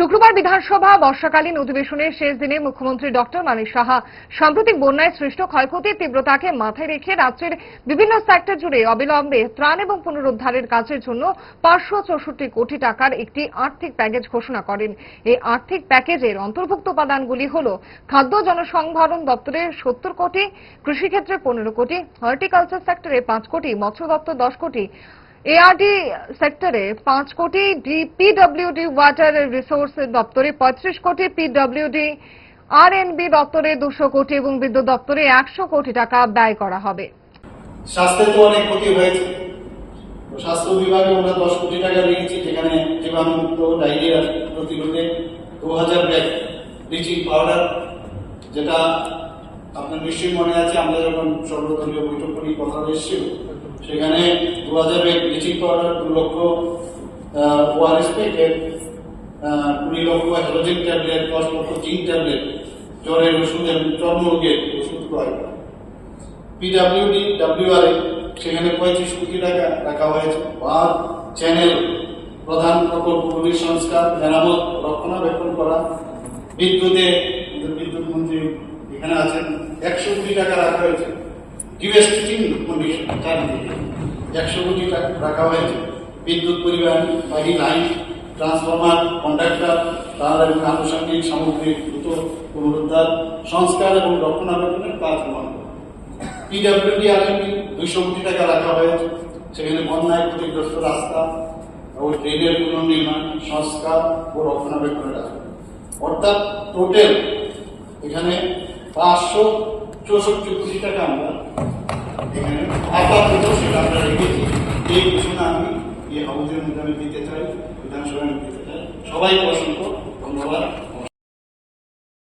শুক্রবার বিধানসভা বর্ষাকালীন অধিবেশনের শেষ দিনে মুখ্যমন্ত্রী ডক্টর মানিক সাহা সাম্প্রতিক বন্যায় সৃষ্ট ক্ষয়ক্ষতির তীব্রতাকে মাথায় রেখে রাজ্যের বিভিন্ন সেক্টর জুড়ে অবিলম্বে ত্রাণ এবং পুনরুদ্ধারের কাজের জন্য পাঁচশো চৌষট্টি কোটি টাকার একটি আর্থিক প্যাকেজ ঘোষণা করেন। এই আর্থিক প্যাকেজের অন্তর্ভুক্ত উপাদানগুলি হল খাদ্য জনসংভরণ দপ্তরে সত্তর কোটি, কৃষিক্ষেত্রে পনেরো কোটি, হর্টিকালচার সেক্টরে পাঁচ কোটি, মৎস্য দপ্তর দশ কোটি এআরডি সেক্টরে পাঁচ কোটি পিডব্লিউডি ওয়াটার রিসোর্স দপ্তরে পঁয়ত্রিশ কোটি পিডব্লিউডি আর বি দপ্তরে দুশো কোটি এবং বিদ্যুৎ দপ্তরে একশো কোটি টাকা ব্যয় করা হবে। তো অনেক ক্ষতি হয়েছে। স্বাস্থ্য বিভাগে আমরা দশ কোটি টাকা যেখানে জীবাণুমুক্ত প্রতিরোধে দু হাজার ব্যাগ ব্লিচিং পাউডার, যেটা আপনার নিশ্চয়ই মনে আছে, আমরা যখন সর্বদলীয় বৈঠক করি কথা এসেছিল। সেখানে দু হাজার ব্যাগ ব্লিচিং পাউডার দু লক্ষ ওআরএস প্যাকেট কুড়ি লক্ষ হ্যালোজেন ট্যাবলেট দশ লক্ষ জিঙ্ক ট্যাবলেট জ্বরের ওষুধ এবং চর্মরোগের ওষুধ ক্রয় করা। পিডাব্লিউডি ডাব্লিউআরএ সেখানে পঁয়ত্রিশ কোটি টাকা রাখা হয়েছে। বাঁধ চ্যানেল প্রধান প্রকল্পগুলির সংস্কার, মেরামত, রক্ষণাবেক্ষণ করা। বিদ্যুতে, বিদ্যুৎ মন্ত্রী এখানে আছেন। একশো কোটি টাকা রাখা হয়েছে। ডিউএস টিচিং কন্ডিশন চারদিকে একশো কোটি রাখা হয়েছে। বিদ্যুৎ পরিবহন বাড়ি লাইন ট্রান্সফরমার কন্ডাক্টর তার এবং সামগ্রিক দ্রুত পুনরুদ্ধার, সংস্কার এবং রক্ষণাবেক্ষণের কাজ গ্রহণ পিডাব্লিউডি আরএমডি দুইশো কোটি টাকা রাখা হয়েছে। সেখানে বন্যায় ক্ষতিগ্রস্ত রাস্তা ও ট্রেনের পুনর্নির্মাণ, সংস্কার ও রক্ষণাবেক্ষণের কাজ। অর্থাৎ টোটাল এখানে পাঁচশো চৌষট্টি কোটি টাকা আমরা এখানে আপাতত সেটা আমরা রেখেছি এই ঘোষণা আমি এই হাউজের মধ্যে দিতে চাই বিধানসভায় দিতে চাই সবাইকে অসংখ্য ধন্যবাদ।